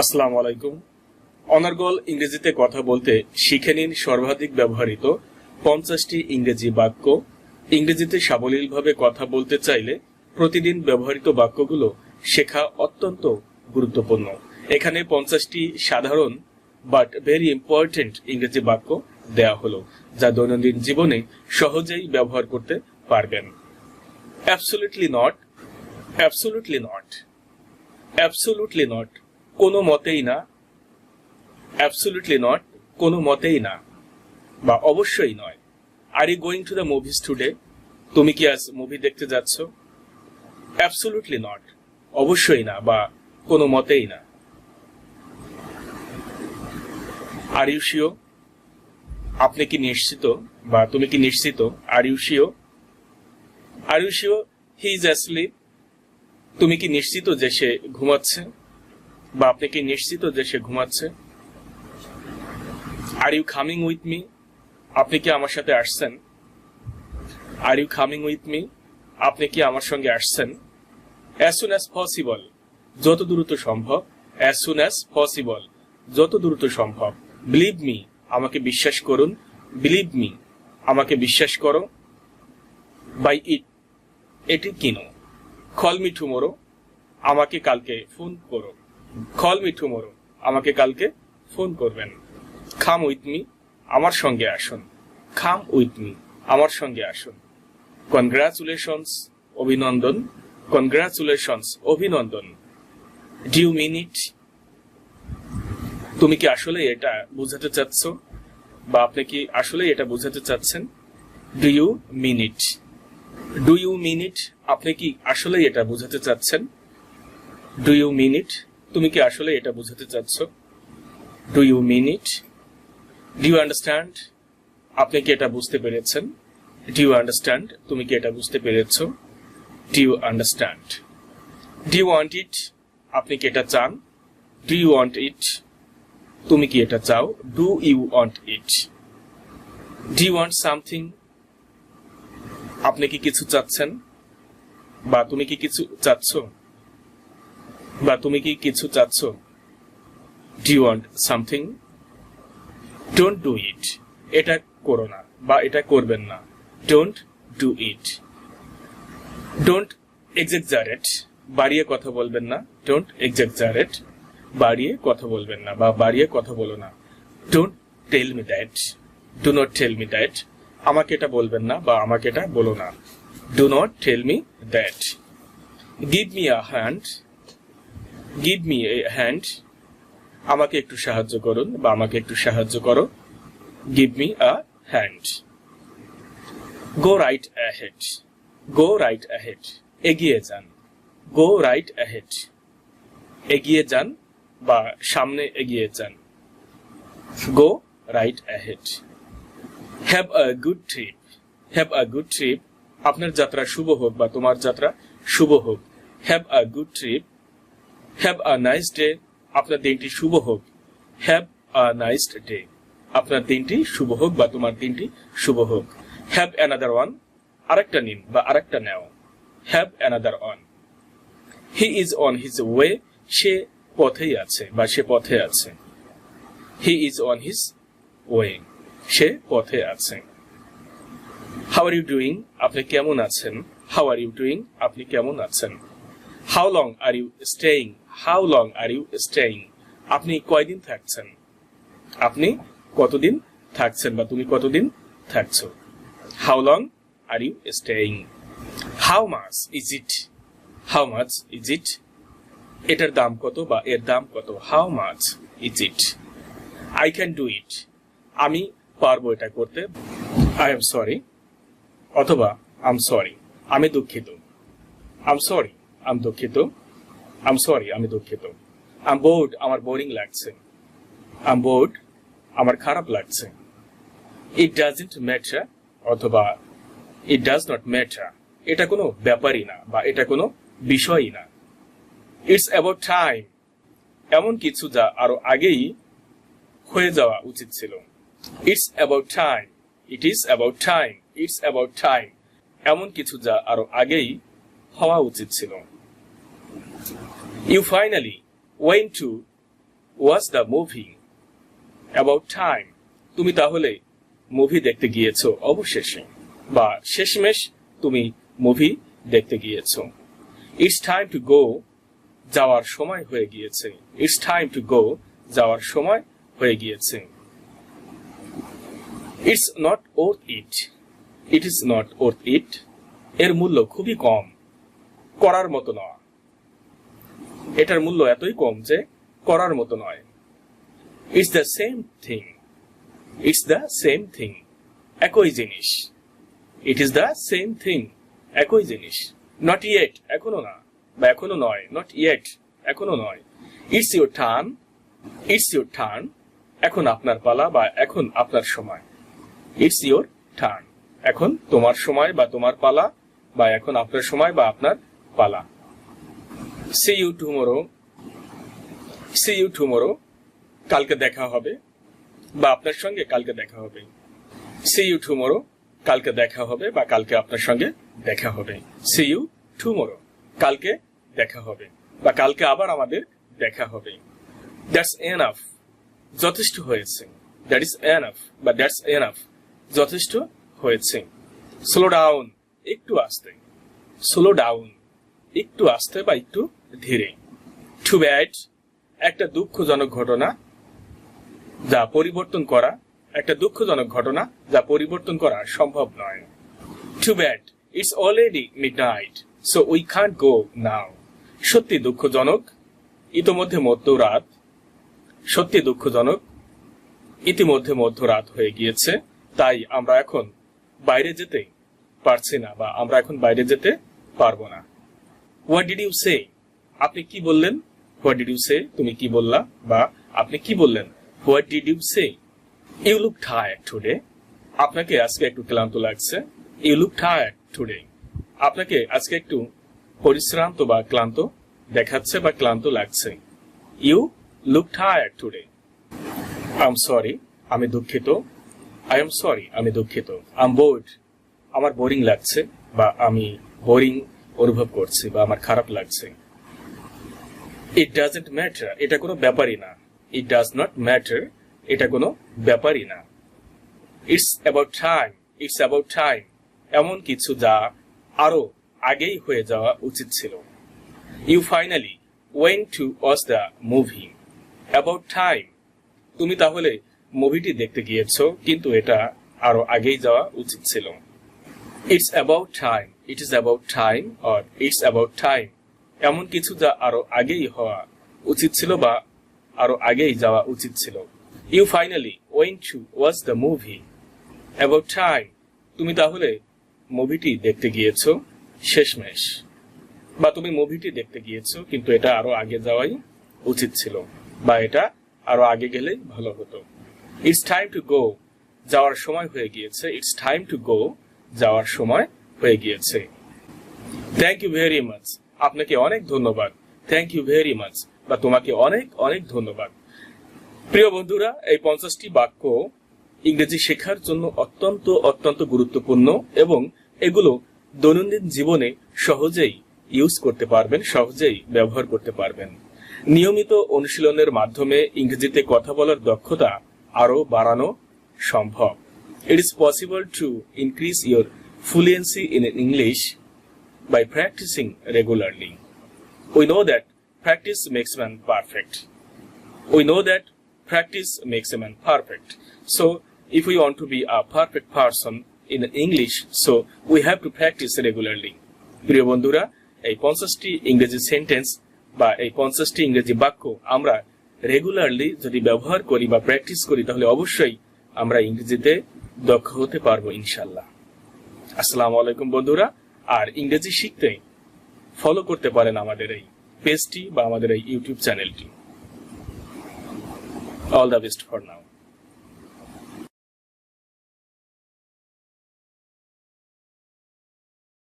আসসালামু আলাইকুম। অনার্গল ইংরেজিতে কথা বলতে শিখে নিন সর্বাধিক ব্যবহৃত পঞ্চাশটি ইংরেজি বাক্য। ইংরেজিতে সাবলীলভাবে কথা বলতে চাইলে প্রতিদিন ব্যবহৃত বাক্যগুলো শেখা অত্যন্ত গুরুত্বপূর্ণ। এখানে পঞ্চাশটি সাধারণ বাট ভেরি ইম্পর্টেন্ট ইংরেজি বাক্য দেয়া হলো, যা দৈনন্দিন জীবনে সহজেই ব্যবহার করতে পারবেন। Absolutely not absolutely not absolutely not কোনো মতেই না অ্যাবসোলুটলি নট কোনো মতেই না, বা অবশ্যই নয়। Are you going to the movies today তুমি কি আজ মুভি দেখতে যাচ্ছ? অ্যাবসোলুটলি নট অবশ্যই না, বা কোনো মতেই না। আর ইউ শিও আপনি কি নিশ্চিত, বা তুমি কি নিশ্চিত? Are you sure are you sure he is asleep তুমি কি নিশ্চিত যে সে ঘুমাচ্ছে? বা আপনি কি নিশ্চিত যে সে ঘুমাচ্ছে? Are you coming with me আপনি কি আমার সাথে আসছেন? Are you coming with me আপনি কি আমার সঙ্গে আসছেন? অ্যাজ সুন অ্যাজ পসিবল যত দ্রুত সম্ভব অ্যাজ সুন অ্যাজ পসিবল যত দ্রুত সম্ভব। বিলিভ মি আমাকে বিশ্বাস করুন। বিলিভ মি আমাকে বিশ্বাস করো। বাই ইট এটি কিনো। কল মি টুমোরো আমাকে কালকে ফোন করো। কল মি টুমোরো আমাকে কালকে ফোন করবেন। খাম উইথ মি আমার সঙ্গে আসুন। খাম উইথ মি আমার সঙ্গে আসুন। কনগ্রাচুলেশনস অভিনন্দন। কনগ্রাচুলেশনস অভিনন্দন। ডিউ মিনিট তুমি কি আসলে এটা বোঝাতে চাচ্ছ? বা আপনি কি আসলে এটা বোঝাতে চাচ্ছেন? Do you mean it do you mean it আপনি কি আসলে এটা বোঝাতে চাচ্ছেন? ডু ইউ মিনিট তুমি কি আসলে এটা বোঝাতে চাচ্ছ? Do you mean it do you understand আপনি কি এটা বুঝতে পেরেছেন? ডু ইউ আন্ডারস্ট্যান্ড তুমি কি এটা বুঝতে পেরেছ? Do you understand do you want it আপনি কি এটা চান? ডু ইউ ওয়ান্ট ইট তুমি কি এটা চাও? Do you want it do you want something আপনি কি কিছু চাচ্ছেন? বা তুমি কি কিছু চাচ্ছ? বা তুমি কি কিছু চাচ্ছ? Do want something don't do it এটা করো না বা এটা করবেন না। Don't do it don't exaggerate বাড়িয়ে কথা বলবেন না। ডোন্ট এক্সেক্সারেট বাড়িয়ে কথা বলবেন না বা বাড়িয়ে কথা বলো না। Don't tell me that do not tell me that আমাকে এটা বলবেন না বা আমাকে এটা বলো না। Do not tell me that give me a hand give me a hand আমাকে একটু সাহায্য করুন বা আমাকে একটু সাহায্য করো। Give me a hand go right ahead go right ahead এগিয়ে যান। গো রাইট অ্যাহেড এগিয়ে যান বা সামনে এগিয়ে যান। Go right ahead have a good trip have a good trip আপনার যাত্রা শুভ হোক বা তোমার যাত্রা শুভ হোক। Have a good trip have a nice day আপনার দিনটি শুভ হোক। হ্যাভ আ নাইস ডে আপনার দিনটি শুভ হোক বা তোমার দিনটি শুভ হোক। হ্যাভ অ্যানাদার ওয়ান আরেকটা নিন বা আরেকটা নেও। Have another one he is on his way সে পথেই আছে বা সে পথে আছে। He is on his way সে পথে আছে। হাউ আর ইউ ডুইং আপনি কেমন আছেন? হাউ আর ইউ ডুইং আপনি কেমন আছেন? How long are you staying how long are you staying আপনি কয়দিন থাকছেন? আপনি কতদিন থাকছেন বা তুমি কতদিন থাকছো? How long are you staying how much is it how much is it এটার দাম কত বা এর দাম কত? How much is it I can do it আমি পারব এটা করতে। আই এম সরি অথবা আম সরি আমি দুঃখিত। আম সরি আম দুঃখিত। আম সরি আমি দুঃখিত। আম বোর্ড আমার বোরিং লাগছে। আম বোর্ড আমার খারাপ লাগছে। ইট ডাজন্ট ম্যাটার অথবা ইট ডাজ নট ম্যাটার এটা কোনো ব্যাপারই না, বা এটা কোনো বিষয়ই না। ইটস অ্যাবাউট টাইম এমন কিছু যা আরও আগেই হয়ে যাওয়া উচিত ছিল। It's about time it is about time it's about time এমন কিছু যা আরও আগেই হওয়া উচিত ছিল। You finally went to watch the movie about time তুমি তাহলে মুভি দেখতে গিয়েছো, অবশেষে। বা শেষমেশ তুমি মুভি দেখতে গিয়েছো। ইটস টাইম টু গো যাওয়ার সময় হয়ে গিয়েছে। ইটস টাইম টু গো যাওয়ার সময় হয়ে গিয়েছে। It's not worth it it is not worth it এর মূল্য খুবই কম। করার মতো নয়। এটার মূল্য এতই কম যে করার মতো নয়। It's the same thing it's the same thing একই জিনিস। It is the same thing একই জিনিস। নট ইয়েট এখনও না। বা এখনও নয়। নট ইয়েট এখনও নয়। It's your turn it's your turn এখন আপনার পালা বা এখন আপনার সময়। ইটস ইউর টার্ন এখন তোমার সময় বা তোমার পালা বা এখন আপনার সময় বা আপনার পালা। See you tomorrow see you tomorrow কালকে দেখা হবে বা আপনার সঙ্গে কালকে দেখা হবে। সি ইউ টুমোরো কালকে দেখা হবে বা কালকে আপনার সঙ্গে দেখা হবে। সি ইউ টুমোরো কালকে দেখা হবে বা কালকে আবার আমাদের দেখা হবে। দ্যাটস এনাফ যথেষ্ট হয়েছে। দ্যাট ইজ এনাফ বা দ্যাটস এনাফ যথেষ্ট হয়েছে। স্লো ডাউন একটু আসতে। স্লো ডাউন একটু আসতে বা একটু ধীরে। টু ব্যাড একটা দুঃখজনক ঘটনা যা পরিবর্তন করা, একটা দুঃখজনক ঘটনা যা পরিবর্তন করা সম্ভব নয়। Too bad it's already midnight so we can't go now সত্যি দুঃখজনক, ইতোমধ্যে মধ্যরাত। সত্যি দুঃখজনক, ইতিমধ্যে মধ্যরাত হয়ে গিয়েছে, তাই আমরা এখন বাইরে যেতে পারছি না বা আমরা এখন বাইরে যেতে পারব না। হোয়াট ডিড ইউ সে আপনি কি বললেন? হোয়াট ডিড ইউ সে তুমি কি বললা? বা আপনি কি বললেন? What did you say you look tired today আপনাকে আজকে একটু ক্লান্ত লাগছে। ইউ লুক টায়ার্ড টুডে আপনাকে আজকে একটু পরিশ্রান্ত বা ক্লান্ত দেখাচ্ছে বা ক্লান্ত লাগছে। You look tired today I am sorry আমি দুঃখিত। আই এম সরি আমি দুঃখিত। আই এম বোর্ড আমার বোরিং লাগছে বা আমি বোরিং অনুভব করছি বা আমার খারাপ লাগছে। ইট ডাজেন্ট ম্যাটার এটা কোনো ব্যাপারই না। ইট ডাজ নট ম্যাটার এটা কোনো ব্যাপারই না। It's about time it's about time এমন কিছু যা আরও আগেই হয়ে যাওয়া উচিত ছিল। You finally went to watch the movie about time তুমি তাহলে মুভিটি দেখতে গিয়েছো, কিন্তু এটা আরও আগেই যাওয়া উচিত ছিল। It's about time it is about time or it's about time এমন কিছু যা আরও আগেই হওয়া উচিত ছিল বা আরও আগেই যাওয়া উচিত ছিল। You finally went to watch the movie about time তুমি তাহলে মুভিটি দেখতে গিয়েছো? শেষমেশ। বা তুমি মুভিটি দেখতে গিয়েছো, কিন্তু এটা আরও আগে যাওয়াই উচিত ছিল। বা এটা আরও আগে গেলেই ভালো হতো। ইটস টাইম টু গো যাওয়ার সময় হয়ে গিয়েছে। ইটস টাইম টু গো যাওয়ার সময় হয়ে গিয়েছে। থ্যাংক ইউ ভেরি মাচ আপনাকে অনেক ধন্যবাদ। থ্যাংক ইউ ভেরি মাচ বা তোমাকে অনেক অনেক ধন্যবাদ। প্রিয় বন্ধুরা, এই পঞ্চাশটি বাক্য ইংরেজি শেখার জন্য অত্যন্ত অত্যন্ত গুরুত্বপূর্ণ এবং এগুলো দৈনন্দিন জীবনে সহজেই ইউজ করতে পারবেন, সহজেই ব্যবহার করতে পারবেন। নিয়মিত অনুশীলনের মাধ্যমে ইংরেজিতে কথা বলার দক্ষতা আরও বাড়ানো সম্ভব। It is possible to increase your fluency in English by practicing regularly. We know that practice makes man perfect. We know that practice makes a man perfect. So, if we want to be a perfect person in English, so we have to practice regularly. প্রিয় বন্ধুরা এই পঞ্চাশটি ইংরেজি sentence বা এই পঞ্চাশটি ইংরেজি বাক্য আমরা রেগুলারলি যদি ব্যবহার করি বা প্র্যাকটিস করি তাহলে অবশ্যই আমরা ইংরেজিতে দক্ষ হতে পারব ইনশাল্লাহ আসসালামু আলাইকুম বন্ধুরা আর ইংরেজি শিখতে ফলো করতে পারেন আমাদের এই পেজটি বা আমাদের এই ইউটিউব চ্যানেলটি all the best for now